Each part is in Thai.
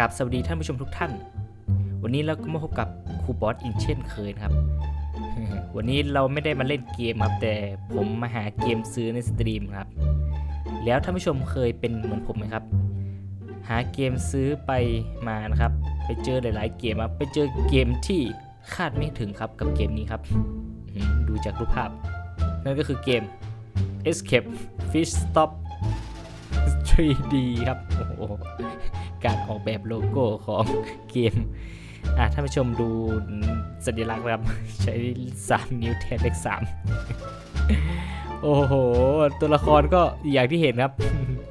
กับสวัสดีท่านผู้ชมทุกท่าน วันนี้เราก็มาพบกับครูบอสอีกเช่นเคยนะครับ วันนี้เราไม่ได้มาเล่นเกมครับ แต่ผมมาหาเกมซื้อในสตรีมครับ แล้วท่านผู้ชมเคยเป็นเหมือนผมไหมครับ หาเกมซื้อไปมานะครับ ไปเจอหลาย ๆ เกมครับไปเจอเกมที่คาดไม่ถึงครับกับเกมนี้ครับ ดูจากรูปภาพ นั่นก็คือเกม Escape Fish Stop 3D ครับ โอ้โห การออกแบบโลโก้ของเกมอะท่านผู้ชมดูสัญลักษณ์ครับใช้ 3 นิ้วแทนเลข3 โอ้โห ตัวละครก็อย่างที่เห็นครับ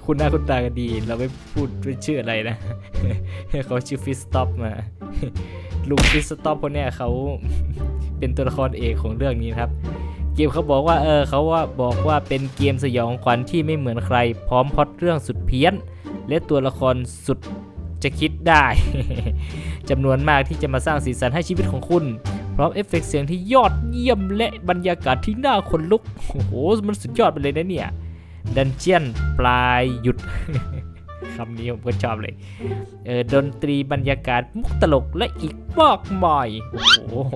คุณหน้าคุณตากันดี เราไม่พูดไม่ชื่ออะไรนะ เขาชื่อฟิสต็อปมาลุงฟิสต็อปคนเนี้ยเขาเป็นตัวละครเอกของเรื่องนี้ครับ เกมเขาบอกว่าเออเขาว่าบอกว่าเป็นเกมสยองขวัญที่ไม่เหมือนใคร พร้อมพอตเรื่องสุดเพี้ยน และตัวละครสุดจะคิดได้จำนวนมากที่จะมาสร้างสีสันให้ชีวิตของคุณ พร้อมเอฟเฟกต์เสียงที่ยอดเยี่ยมและบรรยากาศที่น่าขนลุก โอ้โห มันสุดยอดไปเลยนะเนี่ย ดันเจียนปลายหยุดคำนี้ผมก็ชอบเลย เออดนตรีบรรยากาศมุกตลกและอีกมากมาย โอ้โห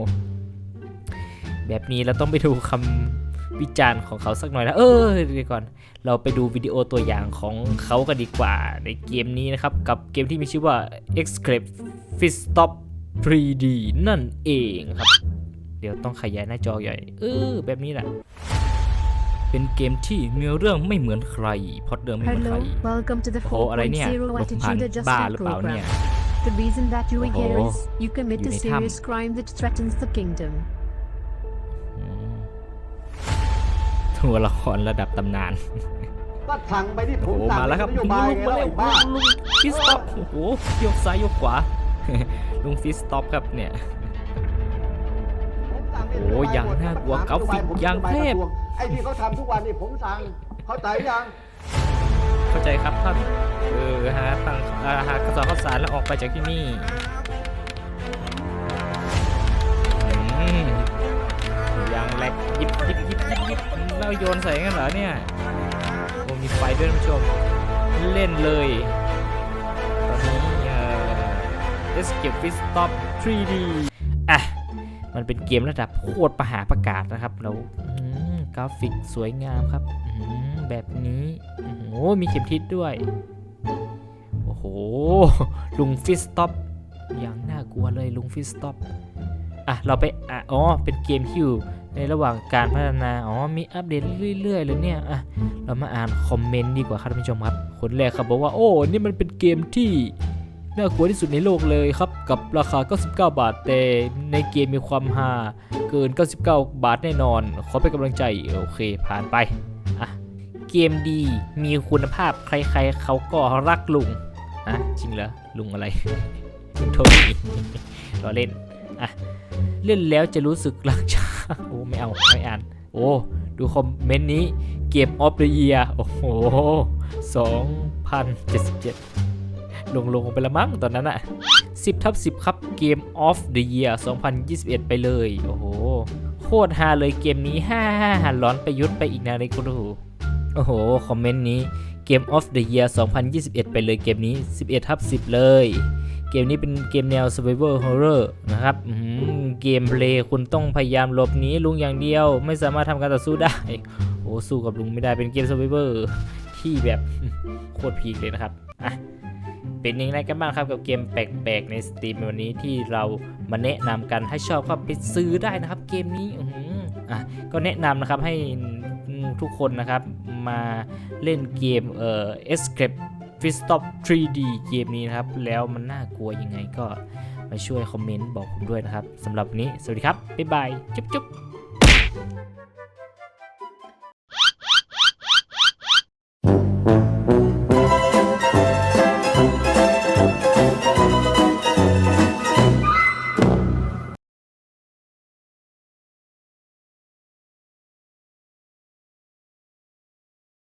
แบบนี้เราต้องไปดูคำ วิจารณ์ของเขาสักหน่อยนะเออเดี๋ยวก่อน เราไปดูวิดีโอตัวอย่างของเขากันดีกว่าในเกมนี้นะครับ กับเกมที่มีชื่อว่า Escape Fish Stop 3D นั่นเองครับ เดี๋ยวต้องขยายหน้าจอใหญ่ เออ แบบนี้แหละเป็นเกมที่เนื้อเรื่องไม่เหมือนใครพล็อดเดิมไม่เหมือนใคร Hello, welcome to the โอ้โหอะไรเนี่ย4.0ลมพัน Attitude บ้า Adjustment หรือเปล่าเนี่ย Program. The reason that you are here โอ้โห is you commit อยู่ a ในถ้ำ serious crime that threatens the kingdom. ตัวละครระดับตำนาน ก็สั่งไปที่ผโอ้มโหสั่งมาแล้วครับนโยลุงบายลุงไงมาแล้วเร็วไอ้บ้าลุงฟิสต็อปโอ้โหโยกซ้ายโยกขวา ลุงฟิสต็อปครับเนี่ย ผมสั่งเป็นโอ้นโบอย่างหมดน่ากลัวถ้กราฟิกผมอย่างนโบเทพกระทรวงไอ้ที่เขาทำทุกวันนี่ผมสั่งเข้าใจยังเข้าใจครับท่านเออหาทางอ่าหากระสอบข้าวสารแล้วออกไปจากที่นี่ โยนใส่กันเหรอเนี่ยโอ้มีไฟด้วยท่านผู้ชม เล่นเลยตอนนี้เอ่อ Escape Fish Stop 3D อะ มันเป็นเกมระดับโคตรประหาประกาศนะครับแล้วกราฟิกสวยงามครับแบบนี้โอ้มีเข็มทิศด้วย โอ้โห ลุงฟิสต็อปอย่างน่ากลัวเลยลุงฟิสต็อปอะ เราไปอ๋อ เป็นเกมที่อยู่ ในระหว่างการพัฒนา อ๋อ มีอัปเดตเรื่อยๆเลยเนี่ย อะ เรามาอ่านคอมเมนต์ดีกว่าครับท่านผู้ชมครับ คนแรกครับบอกว่า โอ้ นี่มันเป็นเกมที่น่ากลัวที่สุดในโลกเลยครับ กับราคา 99 บาท แต่ในเกมมีความฮาเกิน 99 บาทแน่นอน ขอเป็นกำลังใจ โอเค ผ่านไป อะ เกมดี มีคุณภาพ ใครๆ เขาก็รักลุง อะ จริงเหรอ ลุงอะไร ลุงโทนี่รอเล่น อะ เล่นแล้วจะรู้สึกรักชา โอ้ไม่เอาไม่อ่าน โอ้ดูคอมเมนต์นี้เกมออฟเดอะเยียโอ้โห2077ลงลงไปละมั้งตอนนั้นอะ10ทับ10 ครับเกม of the year 2021 ไปเลย โอ้โห โคตรฮาเลยเกมนี้ ฮ่าฮ่าร้อนไปยุดไปอีกนาเลยคุณดูโอ้โห คอมเมนต์นี้ เกม of the year 2021 ไปเลยเกมนี้ 11ทับ10 เลย เกมนี้เป็นเกมแนว survival horror นะครับเกมเพลย์คุณต้องพยายามหลบหนีลุงอย่างเดียว ไม่สามารถทำการต่อสู้ได้ โอ้สู้กับลุงไม่ได้เป็นเกม survival ที่แบบโคตรพีคเลยนะครับอะเป็นยังไงกันบ้างครับกับเกมแปลกๆ ในสตรีมวันนี้ที่เรามาแนะนำกันให้ชอบก็ไปซื้อได้นะครับ เกมนี้อืออะก็แนะนำนะครับให้ ทุกคนนะครับ มาเล่นเกมเอ่อ Escape f i s t o p 3D เกมนี้นะครับ แล้วมันน่ากลัวยังไงก็มาช่วยคอมเมนต์บอกผมด้วยนะครับสำหรับวันนี้ สวัสดีครับ บ๊ายบาย จุ๊บจุ๊บ